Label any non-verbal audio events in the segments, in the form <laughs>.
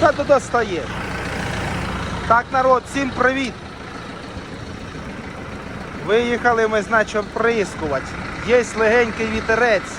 То достає. Так, народ, всім привіт. Виїхали ми, значить, прискувати. Є легенький вітерець.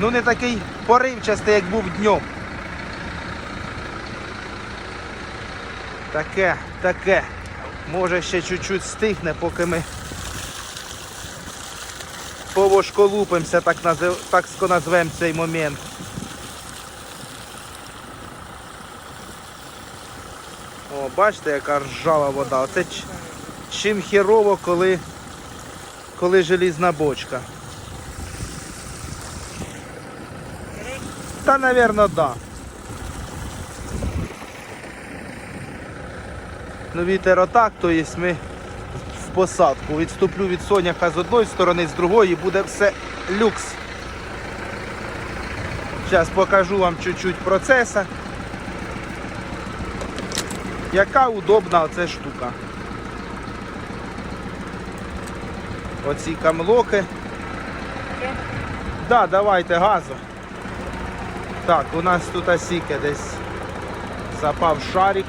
Ну не такий поривчастий, як був днем. Таке, таке. Може ще чуть-чуть стихне, поки ми повошколупимося, так, назив, так назвемо цей момент. О, бачите, яка ржава вода. Оце чим херово, коли, коли желізна бочка. Та, напевно, да. Ну, вітер отак, то є ми в посадку. Відступлю від соняха з одної сторони, з другої буде все люкс. Зараз покажу вам чуть-чуть процеса. Яка удобна оця штука. Оці камлоки. Да, давайте газу. Так, у нас тут осіки десь запав шарик.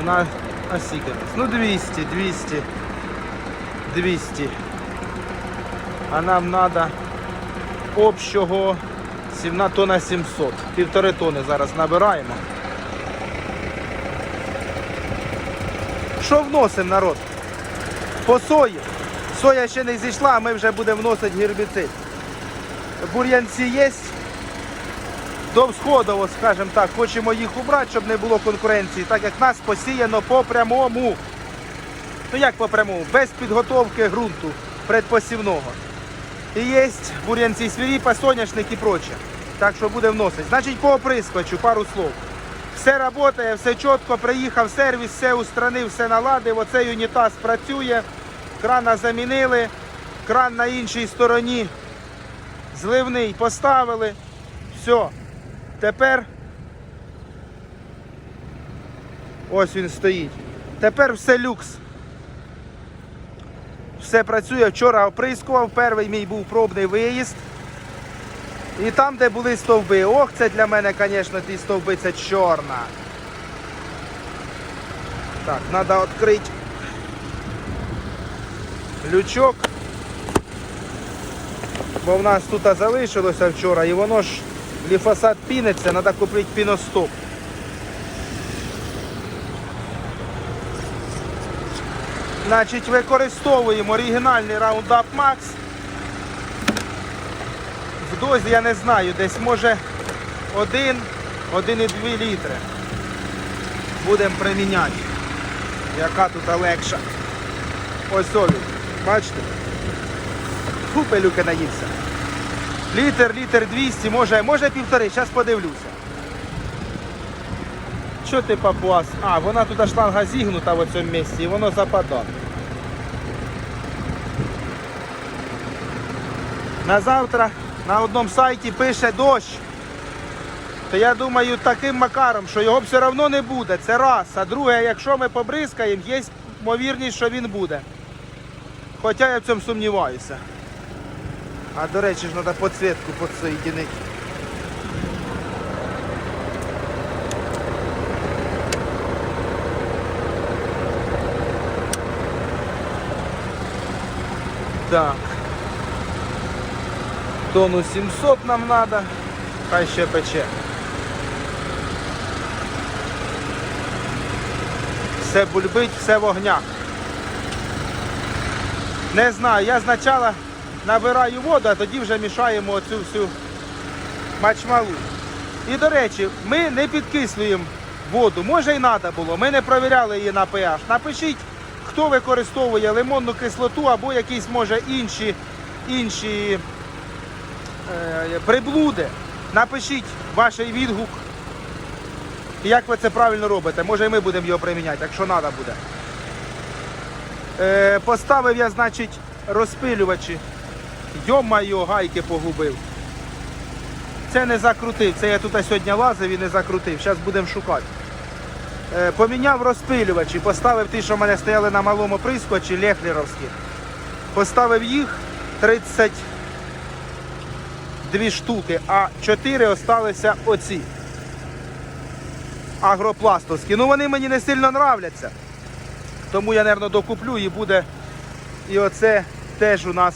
У нас осіки десь. Ну 200, 200, 200. А нам треба общого 17 тонна 700. Півтори тони зараз набираємо. Що вносимо, народ? По сої. Соя ще не зійшла, а ми вже будемо вносити гербіцид. Бур'янці є. До всходово, скажімо так, хочемо їх убрати, щоб не було конкуренції, так як нас посіяно по прямому. Ну як по прямому? Без підготовки ґрунту предпосівного. І є бур'янці свиріпа, соняшник і проче. Так що буде вносити. Значить, по оприскувачу пару слов. Все працює, все чітко, приїхав сервіс, все устранив, все наладив. Оцей унітаз працює, крана замінили, кран на іншій стороні зливний поставили. Все. Тепер ось він стоїть. Тепер все люкс. Все працює. Вчора оприскував, перший мій був пробний виїзд. І там, де були стовби. Ох, це для мене, звісно, ті стовби це чорна. Так, треба відкрити лючок. Бо в нас тут залишилося вчора і воно ж гліфосат піниться, треба купити піностоп. Значить, використовуємо оригінальний Roundup Max. В дозі я не знаю, десь може 1, 1,2 літри. Будемо приміняти. Яка тут легша. Ось олю. Бачите? Фу, пилюки наївся. Літр, літр 200, може, може півтори, зараз подивлюся. Що ти папуас? А, вона туди шланга зігнута в цьому місці і воно западає. На завтра на одному сайті пише дощ. То я думаю таким макаром, що його все одно не буде. Це раз. А друге, якщо ми побризкаємо, є ймовірність, що він буде. Хоча я в цьому сумніваюся. А до речі ж треба підсвітку підсоєдинити. Так. Тону 700 нам треба. Хай ще пече. Все бульбить, все в огнях. Не знаю, я спочатку набираю воду, а тоді вже мішаємо оцю всю мачмалу. І до речі, ми не підкислюємо воду. Може і треба було. Ми не провіряли її на pH. Напишіть, хто використовує лимонну кислоту або якісь може інші, інші приблуди. Напишіть ваш відгук. Як ви це правильно робите? Може і ми будемо його приміняти, якщо треба буде. Е, поставив я, значить, розпилювачі. Йо-майо, гайки погубив. Це не закрутив. Це я тут сьогодні лазив і не закрутив. Зараз будемо шукати. Е, поміняв розпилювачі, поставив ті, що в мене стояли на малому прискочі, лехлеровські. Поставив їх 30 дві штуки, а чотири осталися оці. Агропластовські. Ну вони мені не сильно нравляться. Тому я, мабуть, докуплю і буде і оце теж у нас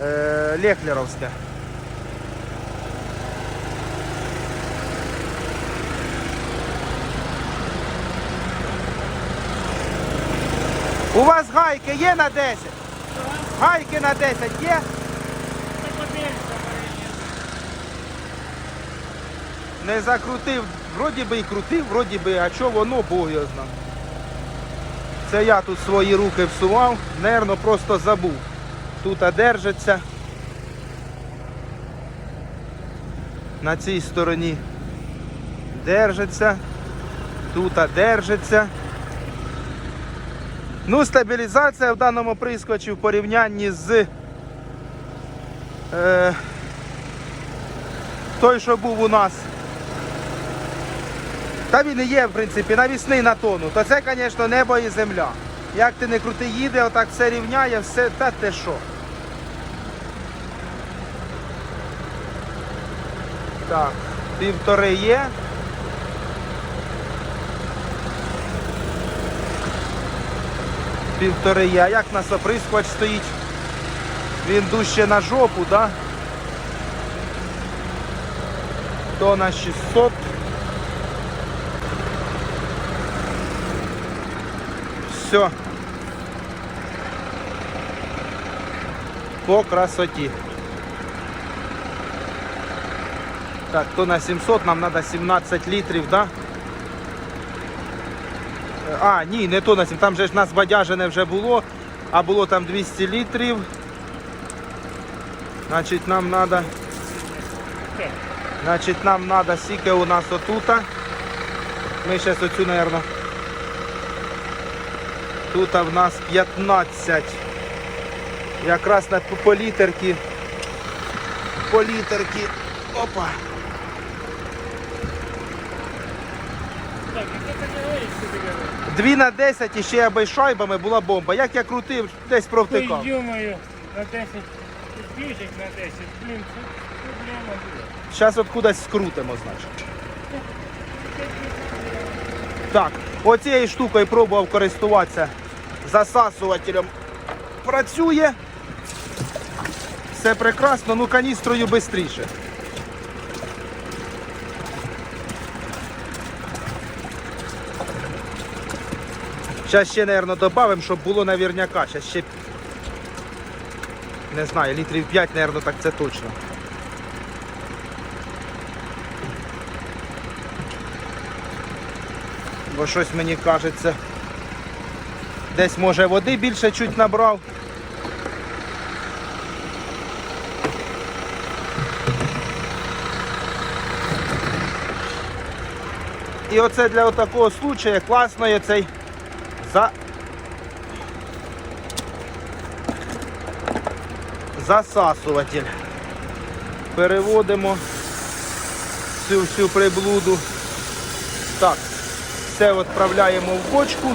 е, Лехлеровське. У вас гайки є на 10? Гайки на 10 є? Не закрутив, вроді би і крутив, вроді би, а що воно, Бог. Це я тут свої руки всував, нервно просто забув. Тут держиться. На цій стороні держиться. Тут держиться. Ну, стабілізація в даному прискочі в порівнянні з е, той, що був у нас. Та він і є, в принципі, навісний на тону. То це, звісно, небо і земля. Як ти не крути їде, отак все рівняє, все, та те що. Так, півтори є. Півтори є. А як у нас оприскувач стоїть? Він дужче на жопу, да? То на 600. Все. По красоті. Так, то на 700 нам треба 17 літрів, да? А, ні, не то на 7. Там же ж нас бадяжене вже було, а було там 200 літрів. Значить, нам треба. Значить, нам треба скільки у нас отута. Ми зараз оцю, мабуть. Тут в нас 15. Якраз на по літерки. По літерки. Опа. Дві на 10 і ще аби шайбами була бомба. Як я крутив, десь провтикав. Ё-моё, на 10, збіжить на 10, блін, це проблема буде. Зараз от кудись скрутимо, значить. Так, оцією штукою пробував користуватися засасувателем. Працює. Все прекрасно, ну каністрою швидше. Зараз ще, мабуть, додамо, щоб було наверняка. Зараз ще не знаю, літрів 5, мабуть, так це точно. Бо щось мені кажеться. Десь може води більше чуть набрав. І оце для такого случаю класно є цей за... засасуватель. Переводимо цю всю приблуду. Так, все відправляємо в бочку.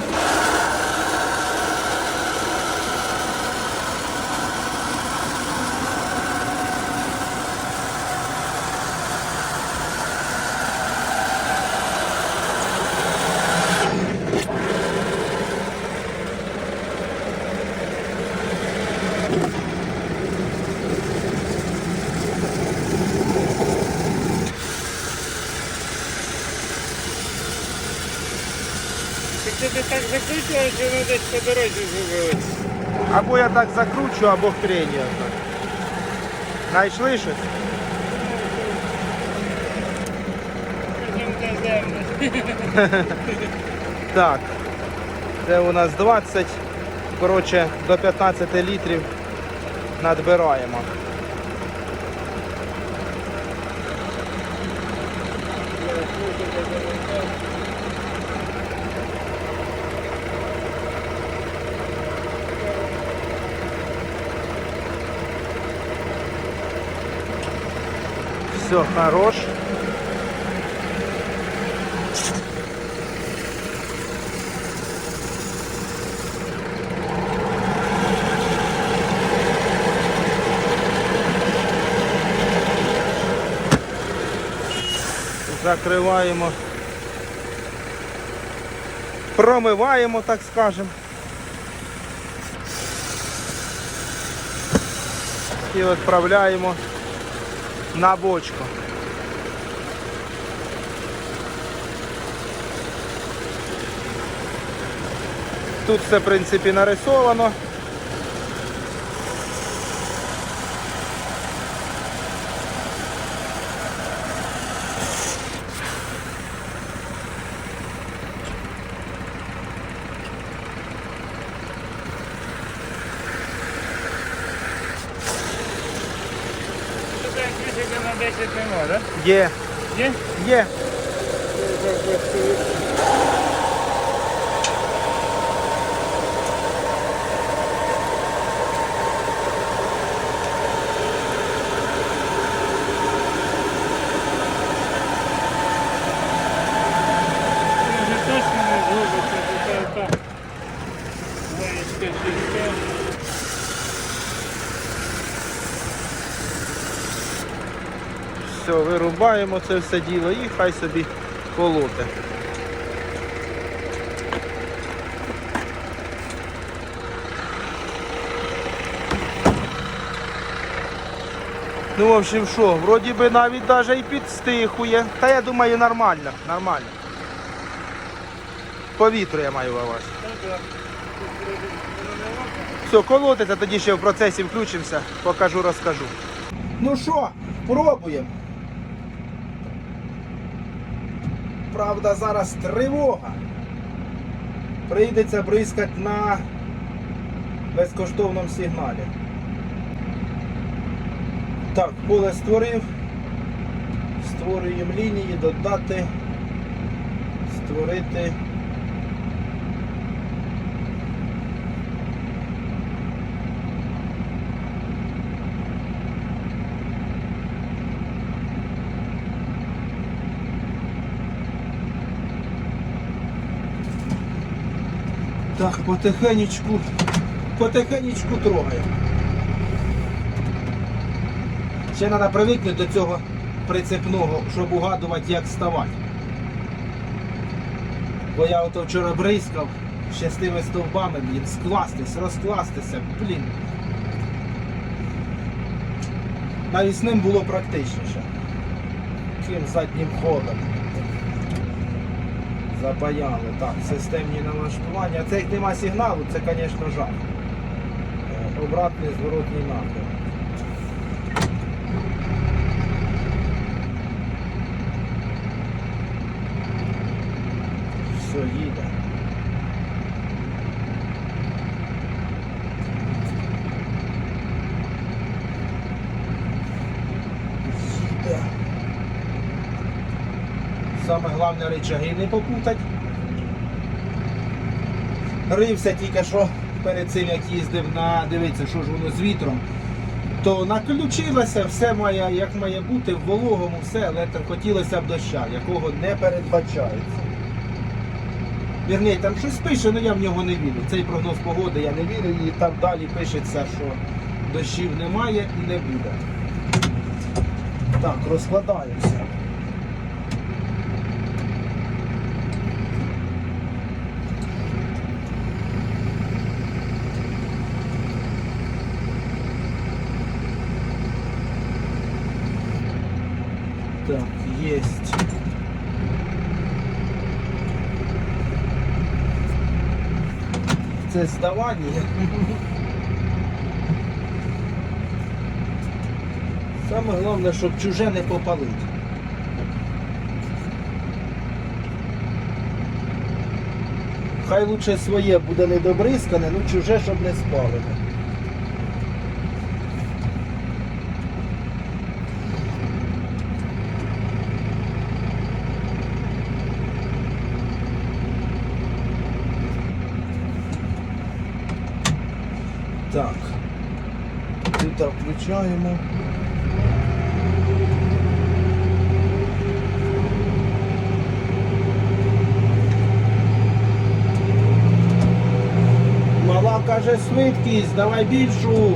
Так це ти так що воно десь по дорозі згубилось. Або я так закручу, або хрень я знаю. Знайшли щось? <laughs> Так. Це у нас 20. Коротше, до 15 літрів надбираємо. Все, хорош. Закриваємо. Промиваємо, так скажемо. І відправляємо на бочку. Тут все, в принципі, нарисовано. Тут як вісика на 10 нема, так? Є, Є? є. Він вже точно не згубиться, бо це так. Гаєчка чиста. Все, вирубаємо це все діло і хай собі колоте. Ну, в общем, що, вроді би навіть даже і підстихує. Та я думаю, нормально, нормально. Повітря я маю лопне. Все, колотиться, тоді ще в процесі включимося, покажу, розкажу. Ну що, пробуємо. Правда, зараз тривога. Прийдеться бризкати на безкоштовному сигналі. Так, поле створив. Створюємо лінії, додати, створити. Так, потихенечку, потихенечку трогаємо. Ще треба привикнути до цього прицепного, щоб угадувати, як ставати. Бо я ото вчора бризкав щастими стовбами, блін, скластись, розкластися, блін. Навіть з ним було практичніше. Ким заднім ходом. Запаяли. Так, системні налаштування. Це як нема сигналу, це, звісно, жах. Е, Обратний зворотний напрям. Все, їде. Їде. Саме головне речаги не попутать. Рився тільки що перед цим, як їздив на дивитися, що ж воно з вітром, то наключилося, все має, як має бути, в вологому, все, але хотілося б доща, якого не передбачається. Вірні, там щось пише, але я в нього не вірю. Цей прогноз погоди я не вірю, і там далі пишеться, що дощів немає і не буде. Так, розкладаємося. Так, есть. Це здавання. Саме головне, щоб чуже не попалити. Хай лучше своє буде недобризкане, ну чуже, щоб не спалене. включаємо. Мала каже швидкість, давай більшу.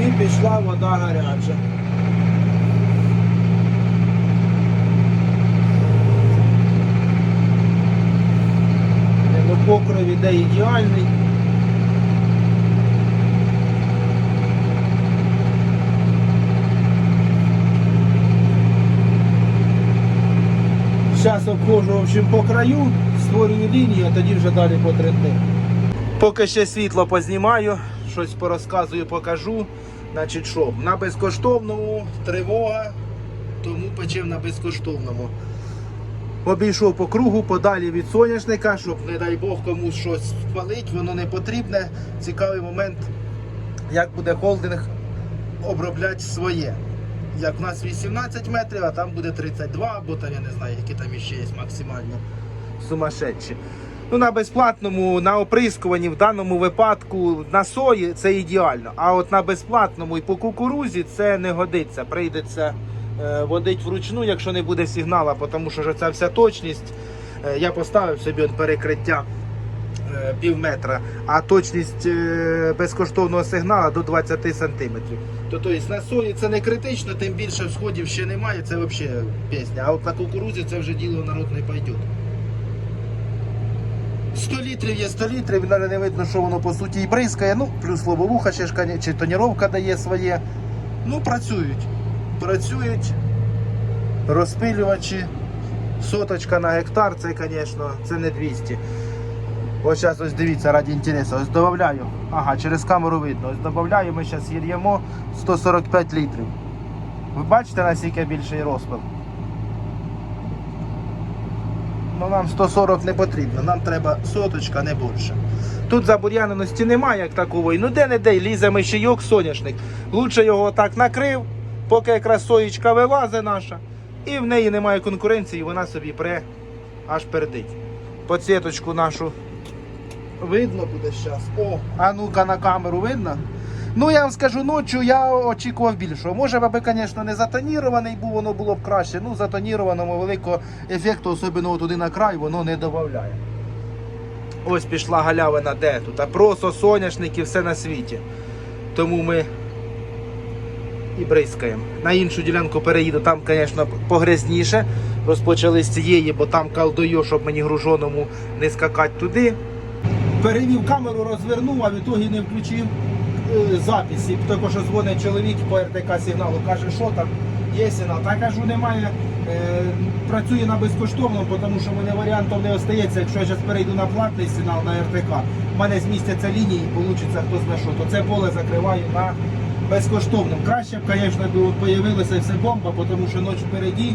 І пішла вода гаряча. Покрові де ідеальний. Зараз обходжу в общем, по краю, створюю лінію, а тоді вже далі по 3D. Поки ще світло познімаю, щось порозказую, покажу. Значить що, на безкоштовному тривога, тому печем на безкоштовному. Обійшов по кругу, подалі від соняшника, щоб, не дай Бог, комусь щось спалить, воно не потрібне. Цікавий момент, як буде холдинг обробляти своє. Як в нас 18 метрів, а там буде 32, або там я не знаю, які там іще є максимально сумасшедші. Ну, на безплатному, на оприскуванні в даному випадку на сої це ідеально. А от на безплатному і по кукурузі це не годиться. Прийдеться е, водить вручну, якщо не буде сигнала, тому що ця вся точність. Е, я поставив собі перекриття пів метра, а точність е, безкоштовного сигнала до 20 сантиметрів. То, тобто на сої це не критично, тим більше всходів ще немає, це взагалі пісня. А от на кукурузі це вже діло народ не пойде. 100 літрів є 100 літрів, навіть не видно, що воно по суті і бризкає. Ну, плюс лобовуха ще ж, чи тоніровка дає своє. Ну, працюють. Працюють розпилювачі. Соточка на гектар, це, звісно, це не 200. Ось зараз ось дивіться, раді інтересу. Ось додаю. Ага, через камеру видно. Ось додаю, ми зараз їдемо 145 літрів. Ви бачите, наскільки більший розпил? Ну нам 140 не потрібно, нам треба соточка, не більше. Тут забур'яненості немає як такової. Ну де-не-де лізе мишійок, соняшник. Лучше його так накрив, поки якраз соєчка вилазить наша. І в неї немає конкуренції, вона собі пре аж пердить. Поцеточку нашу видно буде зараз. О, а ну-ка на камеру видно. Ну я вам скажу, ночі я очікував більшого. Може, аби, звісно, не затонірований був, воно було б краще. Ну, затонірованому великого ефекту, особливо туди на край, воно не додає. Ось пішла галявина де тут. А просто соняшник і все на світі. Тому ми і бризкаємо. На іншу ділянку переїду, там, звісно, погрязніше. Розпочали з цієї, бо там колдою, щоб мені гружоному не скакати туди. Перевів камеру, розвернув, а в ітогі не включив е, запис. І тільки що дзвонить чоловік по РТК сигналу, каже, що там, є сигнал. Та кажу, немає. Е, працює на безкоштовному, тому що мене варіантів не остається. Якщо я зараз перейду на платний сигнал на РТК, в мене змістяться лінії і вийде хто знає що. То це поле закриваю на безкоштовному. Краще б, звісно, появилася все бомба, тому що ніч впереді,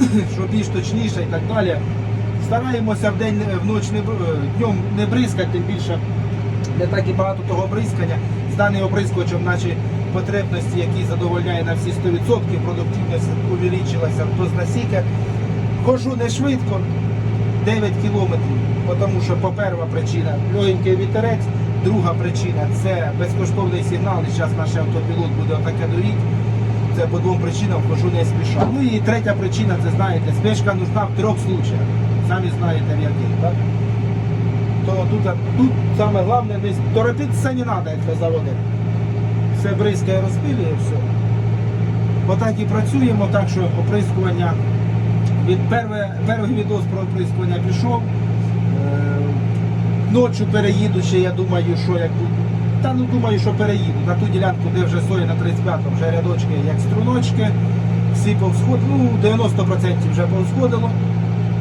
<clears throat> що більш точніше і так далі. Стараємося в день в ніч не днем не бризкати, тим більше не так і багато того бризкання. З даним оприскувачем наші потребності, які задовольняє на всі 100%, продуктивність увеличилася хто зна скільки. Хожу не швидко, 9 кілометрів, тому що по перша причина легенький вітерець, друга причина це безкоштовний сигнал, і зараз наш автопілот буде отаке доріг. Це по двом причинам хожу не спіша. Ну і третя причина, це знаєте, спешка нужна в трьох случаях. Самі знаєте в яких, так? То тут, тут саме головне не торопитися не треба, як ви заводите. Все бризкає, розпилює, все. Отак і працюємо, так що оприскування від перше, перший відос про оприскування пішов. Е, Ночі переїду ще, я думаю, що як. Та ну думаю, що переїду. На ту ділянку, де вже соя на 35-му, вже рядочки як струночки. Всі повсход, ну 90% вже повсходило.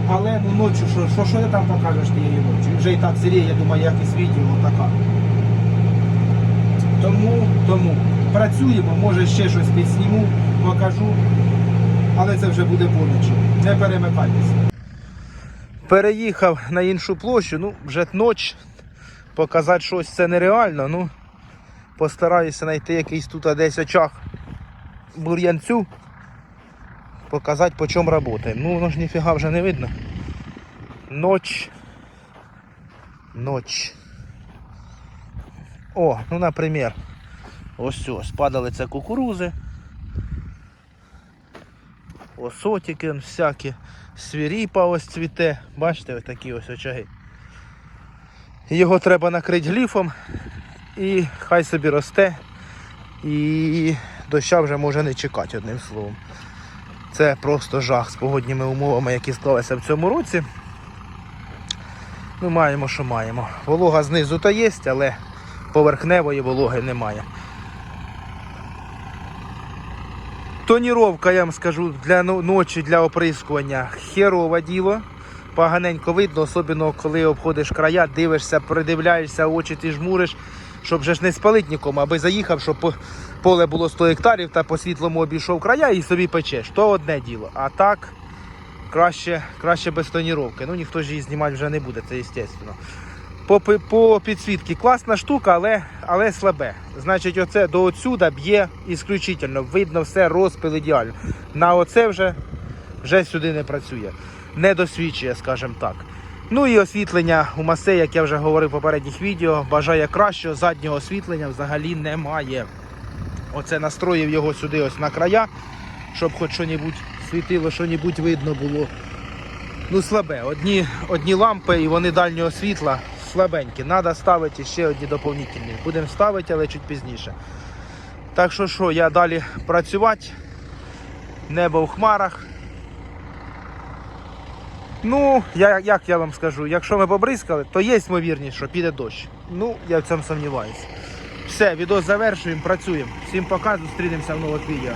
Але ну ночі, що, що, що ти там покажеш тієї ночі? Вже і так зріє, я думаю, якість відео така. Тому, тому працюємо, може ще щось підсніму, покажу, але це вже буде поночі. Не перемикайтеся. Переїхав на іншу площу, ну вже ніч. Показати щось це нереально. Ну, постараюся знайти якийсь тут десь очах бур'янцю. Показати по чому працює. Ну воно ж ніфіга вже не видно. Ноч. Ноч. О, ну наприклад. Ось ось, спадали це кукурузи. Осотики всякі. Свіріпа ось цвіте. Бачите, ось такі ось очаги. Його треба накрити гліфом і хай собі росте. І доща вже може не чекати одним словом. Це просто жах з погодніми умовами, які склалися в цьому році. Ну, маємо, що маємо. Волога знизу то є, але поверхневої вологи немає. Тоніровка, я вам скажу, для ночі, для оприскування херове діло. Поганенько видно, особливо коли обходиш края, дивишся, придивляєшся, очі ти жмуриш, щоб вже ж не спалити нікому, аби заїхав, щоб поле було 100 гектарів та по світлому обійшов края і собі печеш. То одне діло. А так краще, краще без тоніровки. Ну ніхто ж її знімати вже не буде, це естественно. По, по підсвітці класна штука, але, але слабе. Значить, оце до отсюда б'є ісключительно. Видно все, розпил ідеально. На оце вже, вже сюди не працює. Не досвідчує, скажімо так. Ну і освітлення у масе, як я вже говорив в попередніх відео, бажає кращого заднього освітлення взагалі немає. Оце настроїв його сюди ось на края, щоб хоч щось світило, щось видно було. Ну, слабе. Одні, одні лампи і вони дальнього світла слабенькі. Треба ставити ще одні доповнительні. Будемо ставити, але чуть пізніше. Так що що, я далі працювати. Небо в хмарах. Ну, я, як я вам скажу, якщо ми побризкали, то є ймовірність, що піде дощ. Ну, я в цьому сумніваюся. Все, відео завершуємо, працюємо. Всім пока, зустрінемося в нових відео.